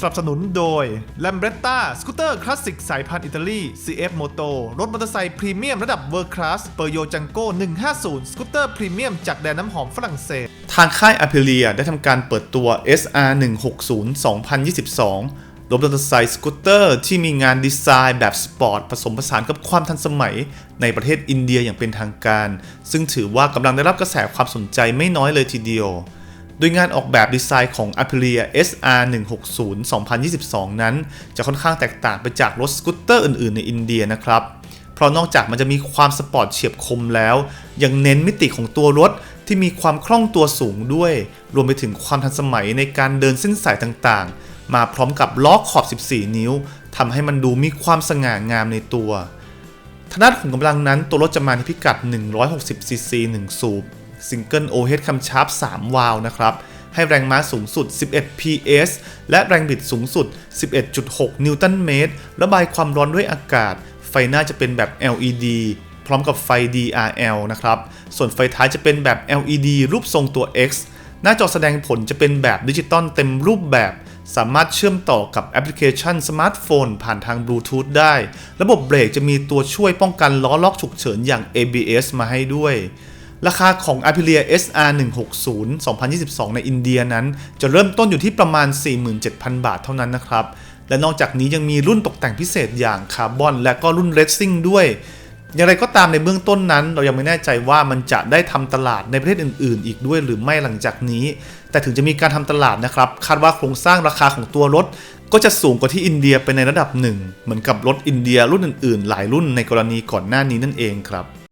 สนับสนุนโดย l a m b r e t t a สกูตเตอร์คลาสสิกสายพันธุ์อิตาลี CF Moto รถมอเตอร์ไซค์พรีเมียมระดับเวอร์คลาสเปอร์โยจังโก้150 สกูตเตอร์พรีเมียมจากแดนน้ำหอมฝรั่งเศส ทางค่าย a p i l i a ได้ทำการเปิดตัว SR 160 2022 รถมอเตอร์ไซค์สกูตเตอร์ที่มีงานดีไซน์แบบสปอร์ตผสมผสานกับความทันสมัยในประเทศอินเดียอย่างเป็นทางการ ซึ่งถือว่ากำลังได้รับกระแสความสนใจไม่น้อยเลยทีเดียว โดยงานออกแบบดีไซน์ของ Aprilia SR 160 2022 นั้น จะค่อนข้างแตกต่างไปจากรถสกูตเตอร์อื่นๆ ในอินเดียนะครับ เพราะนอกจากมันจะมีความสปอร์ตเฉียบคมแล้ว ยังเน้นมิติของตัวรถที่มีความคล่องตัวสูงด้วย รวมไปถึงความทันสมัยในการเดินเส้นสายต่างๆ มาพร้อมกับล้อขอบ 14 นิ้วทำให้มันดูมีความสง่างามในตัวทางด้านขุมกำลังนั้นตัวรถจะมาในพิกัด 160ซีซี1สูบ ซิงเกิลโอเฮดคัมชาร์ป3วาล์วนะครับ ให้แรงม้าสูงสุด 11 PS และแรงบิดสูงสุด 11.6 นิวตันเมตร ระบายความร้อนด้วยอากาศ ไฟหน้าจะเป็นแบบ LED พร้อมกับไฟ DRL นะครับ ส่วนไฟท้ายจะเป็นแบบ LED รูปทรงตัว X หน้าจอแสดงผลจะเป็นแบบดิจิตอลเต็มรูปแบบ สามารถเชื่อมต่อกับแอปพลิเคชันสมาร์ทโฟน ผ่านทางบลูทูธได้ ระบบเบรกจะมีตัวช่วยป้องกันล้อล็อกฉุกเฉินอย่าง ABS มาให้ด้วย ราคาของ Aprilia SR 160 2022 ในอินเดียนั้น จะเริ่มต้นอยู่ที่ประมาณ 47,000 บาทเท่านั้นนะครับ และนอกจากนี้ยังมีรุ่นตกแต่งพิเศษอย่างคาร์บอนและก็รุ่นเร c ซิ่งด้วย อย่างไรก็ตามในเบื้องต้นนั้น เรายังไม่แน่ใจว่ามันจะได้ทำตลาดในประเทศอื่น ๆ อีกด้วยหรือไม่หลังจากนี้ แต่ถึงจะมีการทำตลาดนะครับ คาดว่าโครงสร้างราคาของตัวรถก็จะสูงกว่าที่อินเดียไปในระดับหนึ่ง เหมือนกับรถอินเดียรุ่นอื่น ๆ หลายรุ่นในกรณีก่อนหน้านี้นั่นเองครับ